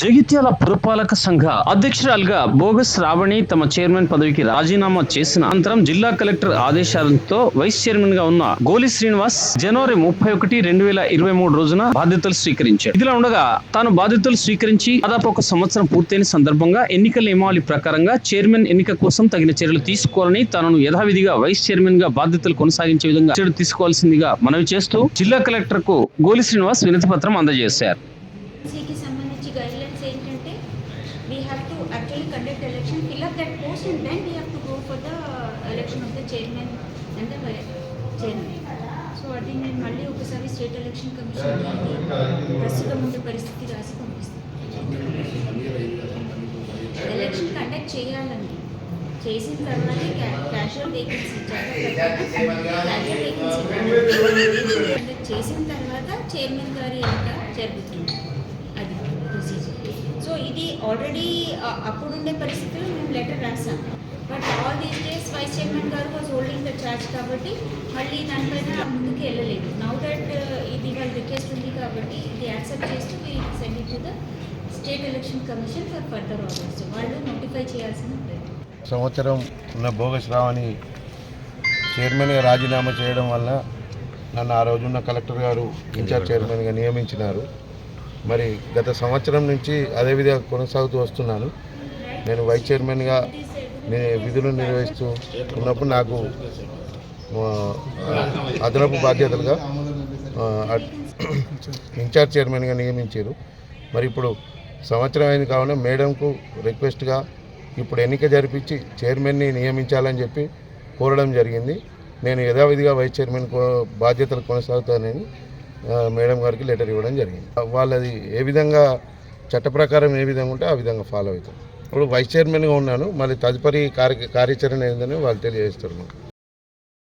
జగిత్యాల పురపాలక సంఘ అధ్యక్షురాలుగా బోగస్ రావణి తమ చైర్మన్ పదవికి రాజీనామా చేసిన అనంతరం జిల్లా కలెక్టర్ ఆదేశాలతో వైస్ చైర్మన్గా ఉన్న గోలి శ్రీనివాస్ జనవరి ముప్పై ఒకటి రెండు వేల ఇరవై మూడు రోజున బాధ్యతలు స్వీకరించారు ఇదిలా ఉండగా తాను బాధ్యతలు స్వీకరించి దాదాపు ఒక సంవత్సరం పూర్తయిన సందర్భంగా ఎన్నికల నియమావళి ప్రకారంగా చైర్మన్ ఎన్నిక కోసం తగిన చర్యలు తీసుకోవాలని తనను యథావిధిగా వైస్ చైర్మన్గా బాధ్యతలు కొనసాగించే విధంగా చర్యలు తీసుకోవాల్సిందిగా మనవి చేస్తూ జిల్లా కలెక్టర్కు గోలి శ్రీనివాస్ వినతి పత్రం అందజేశారు. Actually conduct election fill up that post and then we have to go for the election of the chairman and the chairman so అది నేను మళ్ళీ ఒకసారి స్టేట్ ఎలక్షన్ కమిషన్ ప్రస్తుతం ఉండే పరిస్థితి రాసి పంపిస్తాను. ఎలక్షన్ కండక్ట్ చేయాలండి. చేసిన తర్వాతే క్యాషువల్ వేకెన్సీ కండక్ట్ చేసిన తర్వాత చైర్మన్ గారి ఎన్నిక జరుగుతుంది అది ప్రొసీజర్ ఇది ఆల్రెడీ uh, అప్పుడుండే పరిస్థితుల్లో మేము లెటర్ రాసాం. But all these days vice chairman గారు వాజ్ హోల్డింగ్ ద చార్జ్ కాబట్టి మళ్ళీ దానిపైన ముందుకు వెళ్ళలేదు. నౌ దట్ uh, ఇది వాళ్ళ రిక్వెస్ట్ ఉంది కాబట్టి ఇది యాక్సెప్ట్ చేస్తూ send to the state election commission for further orders వాళ్ళు నోటిఫై చేయాల్సిన సంవత్సరం ఉన్న భోగస్ రావని చైర్మన్గా రాజీనామా చేయడం వల్ల నన్ను ఆ రోజున్న కలెక్టర్ గారు ఇన్ఛార్జ్ చైర్మన్గా నియమించినారు. మరి గత సంవత్సరం నుంచి అదే విధంగా కొనసాగుతూ వస్తున్నాను. నేను వైస్ చైర్మన్గా నేను విధులు నిర్వహిస్తూ ఉన్నప్పుడు నాకు అదనపు బాధ్యతలుగా ఇన్ఛార్జ్ చైర్మన్గా నియమించారు. మరి ఇప్పుడు సంవత్సరం అయింది కావున మేడంకు రిక్వెస్ట్గా ఇప్పుడు ఎన్నిక జరిపించి చైర్మన్ని నియమించాలని చెప్పి కోరడం జరిగింది. నేను యథావిధిగా వైస్ చైర్మన్ కో- బాధ్యతలు కొనసాగుతానని మేడం గారికి లెటర్ ఇవ్వడం జరిగింది. వాళ్ళది ఏ విధంగా చట్ట ప్రకారం ఏ విధంగా ఉంటే ఆ విధంగా ఫాలో అవుతాం ఇప్పుడు వైస్ చైర్మన్గా ఉన్నాను మళ్ళీ తదుపరి కార్య కార్యాచరణ ఏందని వాళ్ళు తెలియజేస్తారు మాకు.